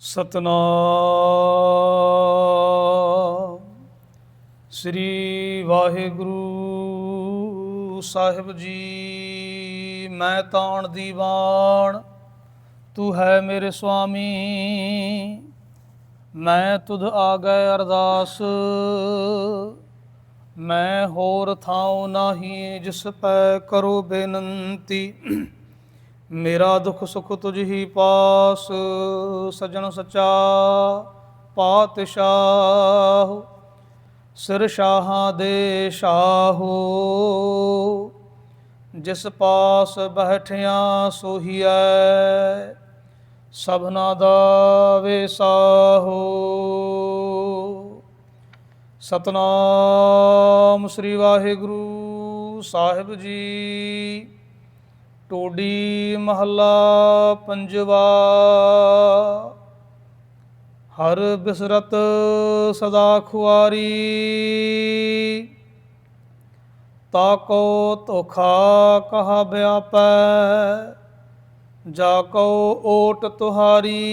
ਸਤਨਾਮ। ਸ੍ਰੀ ਵਾਹਿਗੁਰੂ ਸਾਹਿਬ ਜੀ, ਮੈਂ ਤਾਣ ਦੀਵਾਨ, ਤੂੰ ਹੈ ਮੇਰੇ ਸੁਆਮੀ। ਮੈਂ ਤੁਧ ਗਏ ਅਰਦਾਸ, ਮੈਂ ਹੋਰ ਥਾਉ ਨਾਹੀ ਜਿਸ ਪੈ ਕਰੋ ਬੇਨੰਤੀ। ਮੇਰਾ ਦੁੱਖ ਸੁਖ ਤੁਝ ਹੀ ਪਾਸ, ਸਜਣ ਸਚਾ ਪਾਤਸ਼ਾਹ। ਸਿਰ ਸ਼ਾਹਾਂ ਦੇ ਸ਼ਾਹੋ, ਜਿਸ ਪਾਸ ਬੈਠਿਆ ਸੋਹੀਐ, ਸਭਨਾ ਦਾ ਵੇਸਾਹੋ ਸਤਨਾਮ ਸ੍ਰੀ ਵਾਹਿਗੁਰੂ ਸਾਹਿਬ ਜੀ। ਟੋਡੀ ਮਹੱਲਾ ਪੰਜਵਾ। ਹਰ ਬਿਸਰਤ ਸਦਾ ਖੁਆਰੀ। ਤਾਕੋ ਧੋਖਾ ਕਹਾ ਬਿਆਪੈ, ਜਾ ਕੋ ਓਟ ਤੁਹਾਰੀ।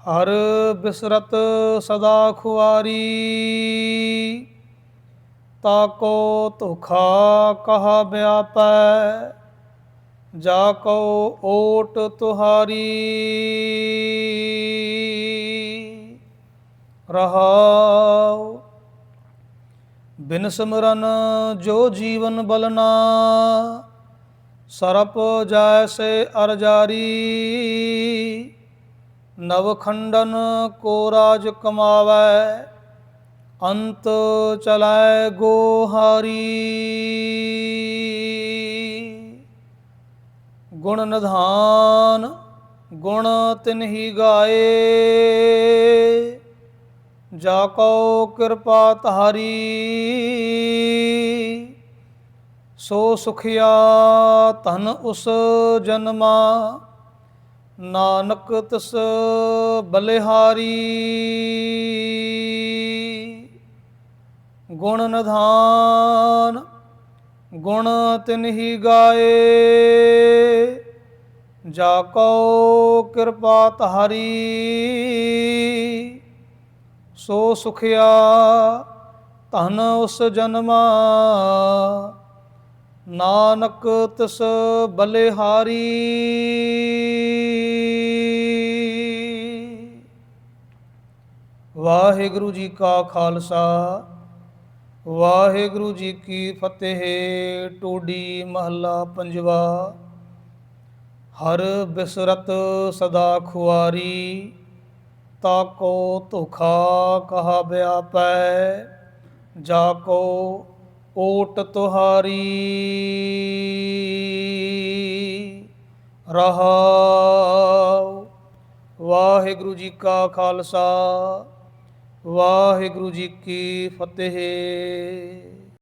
ਹਰ ਬਿਸਰਤ ਸਦਾ ਖੁਆਰੀ। ਤਾਕੋ ਧੋਖਾ ਕਹਾ ਬਿਆਪੈ, ਜਾ ਕੋ ਓਟ ਤੁਹਾਰੀ। ਰਹਾਉ, ਬਿਨ ਸਿਮਰਨ ਜੋ ਜੀਵਨ ਬਲਨਾ, ਸਰਪ ਜੈਸੇ ਅਰਜਾਰੀ ਨਵ ਖੰਡਨ ਕੋ ਰਾਜ ਕਮਾਵੈ ਅੰਤ ਚਲੈ ਗੋਹਾਰੀ। ਗੁਣ ਨਿਧਾਨ, ਗੁਣ ਤਿਨਹੀ ਗਾਏ। ਜਾ ਕੋ ਕਿਰਪਾ ਤਾਰੀ ਸੋ ਸੁਖਿਆ ਧਨ ਉਸ ਜਨਮਾ। ਨਾਨਕ ਤਿਸ ਬਲਿਹਾਰੀ। ਗੁਣ ਨਿਧਾਨ, ਗੁਣ ਤਿਨਹੀ ਗਾਏ। ਜਾ ਕੋ ਕਿਰਪਾ ਤਾਰੀ ਸੋ ਸੁਖਿਆ ਧਨ ਉਸ ਜਨਮਾ। ਨਾਨਕ ਤਿਸ ਬਲਿਹਾਰੀ। ਵਾਹਿਗੁਰੂ ਜੀ ਕਾ ਖਾਲਸਾ ਵਾਹਿਗੁਰੂ ਜੀ ਕੀ ਫਤਿਹ, ਟੋਡੀ ਮਹੱਲਾ ਪੰਜਵਾ। ਹਰ ਬਿਸਰਤ ਸਦਾ ਖੁਆਰੀ ਤਾਕੋ ਧੋਖਾ ਕਹਾ ਬਿਆਪੈ, ਜਾ ਕੋ ਓਟ ਤੁਹਾਰੀ। ਰਹਾ ਵਾਹਿਗੁਰੂ ਜੀ ਕਾ ਖਾਲਸਾ ਵਾਹਿਗੁਰੂ ਜੀ ਕੀ ਫਤਿਹ।